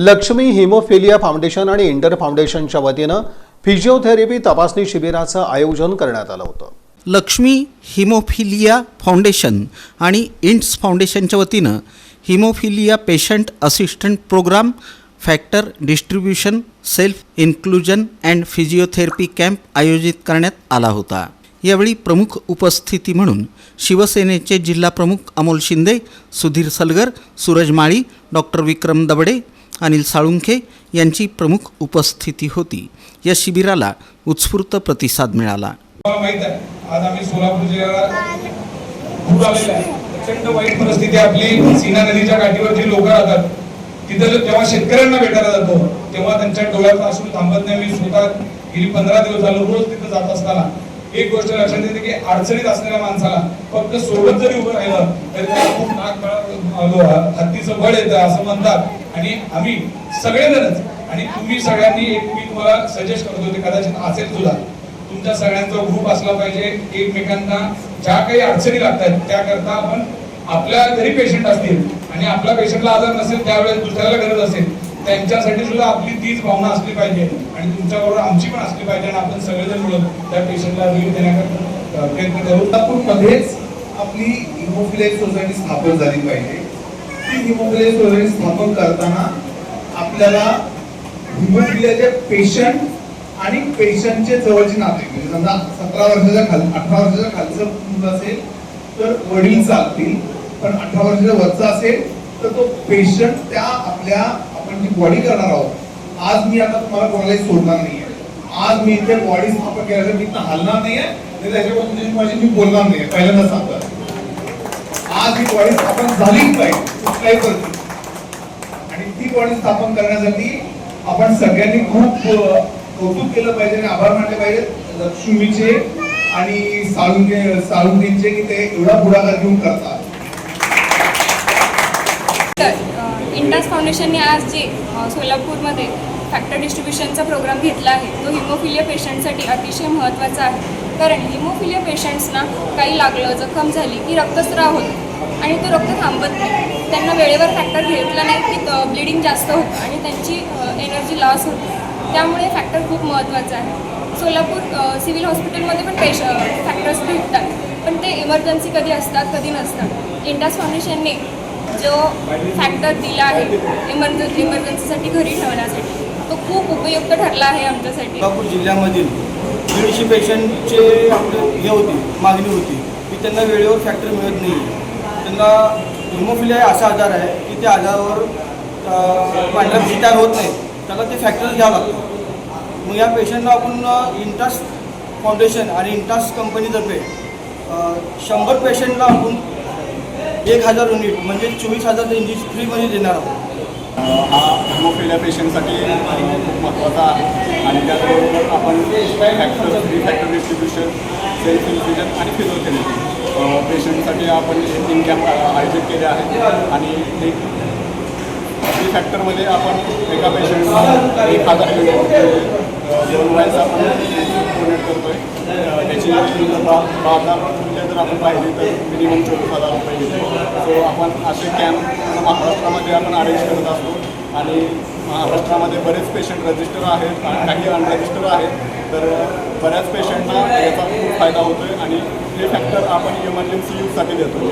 Lakshmi haemophilia foundation आणि inter फाउंडेशनच्या वतीनं फिजिओथेरपी तपासणी शिबिराचं आयोजन करण्यात आलं होतं. लक्ष्मी हिमोफिलिया फाउंडेशन आणि इंट्स फाउंडेशनच्या वतीनं haemophilia patient assistant programme factor distribution self inclusion and physiotherapy camp आयोजित करण्यात आला होता. यावेळी प्रमुख उपस्थिती म्हणून शिवसेनेचे जिल्हाप्रमुख अमोल शिंदे सुधीर सलगर सूरज माळी डॉक्टर विक्रम दबडे अनिल साळुंखे यांची प्रमुख उपस्थिती होती. या शिबिराला उत्स्फूर्त प्रतिसाद मिळाला. आज आम्ही सोलापूर जिल्ह्याला प्रचंड वाईट परिस्थिती आपली. सीना नदीच्या काठीवर जी लोक राहतात. तिथं जेव्हा शेतकऱ्यांना भेटायला जातो तेव्हा त्यांच्या डोळ्यात असून थांबत नाही. मी स्वतः गेली पंधरा दिवस झालो रोज तिथं जात असताना. एक गोष्ट लक्षात येते की अडचणीत असलेल्या माणसाला फक्त सोबत जरी उभं राहिलं तरी त्याला खूप नाक हत्तीचं बळ येतं असं म्हणतात. आणि आम्ही सगळेजणच आणि तुम्ही सगळ्यांनी एक मी तुम्हाला सजेस्ट करतो ते कदाचित असेल सुद्धा तुमच्या सगळ्यांचा ग्रुप असला पाहिजे एकमेकांना ज्या काही अडचणी लागतात त्याकरता आपण आपल्या घरी पेशंट असतील आणि आपल्या पेशंटला आजार नसेल त्यावेळेस दुसऱ्याला गरज असेल त्यांच्यासाठी सुद्धा आपली तीच भावना असली पाहिजे. आणि तुमच्याबरोबर आमची पण असली पाहिजे आणि आपण सगळेजण मिळून त्या पेशंटला रिलीफ देण्याकरता प्रयत्न करू. नागपूरमध्येच आपली हिमोफिलिया सोसायटी स्थापन झाली पाहिजे. ती हिमोफिलिया सोसायटी स्थापन करताना आपल्याला हिमोफिलियाचे पेशंट आणि पेशंटचे जवळचे नाते म्हणजे समजा सतरा वर्षाच्या खाल अठरा वर्षाच्या खालचं मुलं असेल तर वडील चालतील. पण अठरा वर्षाच्या वरचा असेल तर तो पेशंट त्या आपल्या आपण ती बॉडी करणार आहोत. आज मी आता तुम्हाला कोणालाही सोडणार नाहीये. आज मी इथे बॉडी स्थापन केल्याचं मी हलणार नाहीये. आणि त्याच्याबद्दल माझी मी बोलणार नाहीये. पहिल्यांदा सांगतो. आज ही बॉडी स्थापन झालीच पाहिजे. कुठल्याही परिस्थितीत. आणि ती बॉडी स्थापन करण्यासाठी आपण सगळ्यांनी खूप कौतुक केलं पाहिजे आणि आभार मानले पाहिजे लक्ष्मीचे आणि साळुंगे साळुंगींचे की ते एवढा पुढाकार घेऊन करतात. विकास फाउंडेशनने आज जे सोलापूरमध्ये फॅक्टर डिस्ट्रीब्युशनचा प्रोग्राम घेतला आहे तो हिमोफिलिया पेशंटसाठी अतिशय महत्त्वाचा आहे. कारण हिमोफिलिया पेशंट्सना काही लागलं जखम झाली की रक्तस्राव होतो आणि तो रक्त थांबत नाही. त्यांना वेळेवर फॅक्टर घेतला नाही की ब्लिडिंग जास्त होतं आणि त्यांची एनर्जी लॉस होते. त्यामुळे फॅक्टर खूप महत्त्वाचं आहे. सोलापूर सिव्हिल हॉस्पिटलमध्ये पण पेश फॅक्टर्स भेटतात. पण ते इमर्जन्सी कधी असतात कधी नसतात. इंडास फाउंडेशनने जो फॅक्टर दिला आहे इमर्जन्सी इमर्जन्सीसाठी घरी ठेवण्यासाठी तो खूप उपयुक्त ठरला आहे आमच्यासाठी. सोलापूर जिल्ह्यामधील दीडशे पेशंटचे आपले हे होती मागणी होती की त्यांना वेळेवर फॅक्टर मिळत नाही त्यांना हिमोफिलिया असा आजार आहे की त्या आजारावर पांढऱ्या तयार होत नाही त्याला ते फॅक्टर घ्यावं लागतं. मग या पेशंटला आपण अं, इंटास फाउंडेशन आणि इंटास कंपनीतर्फे शंभर पेशंटला आपण एक हजार युनिट म्हणजे चोवीस हजार इंजेक्शन फ्रीमध्ये देणार आहोत. हा हिमोफिलिया पेशंटसाठी खूप महत्त्वाचा आहे. आणि त्याचबरोबर आपण factor three factor distribution self infusion आणि फिजिओथेरपी पेशंटसाठी आपण तीन कॅम्प आयोजित केले आहेत. आणि एक थ्री फॅक्टरमध्ये आपण एका पेशंटला एक हजार युनिट दोन वाईज आपण डोनेट करतो आहे त्याची बा बाजार जर आपण पाहिली तर मिनिमम चोवीस हजार रुपये सो आपण असे कॅम्प महाराष्ट्रामध्ये आपण अरेंज करत असतो. आणि महाराष्ट्रामध्ये बरेच पेशंट रजिस्टर आहेत काही अनरजिस्टर आहेत. तर बऱ्याच पेशंटना याचा खूप फायदा होतो आहे आणि हे फॅक्टर आपण इमर्जन्सी यूजसाठी देतो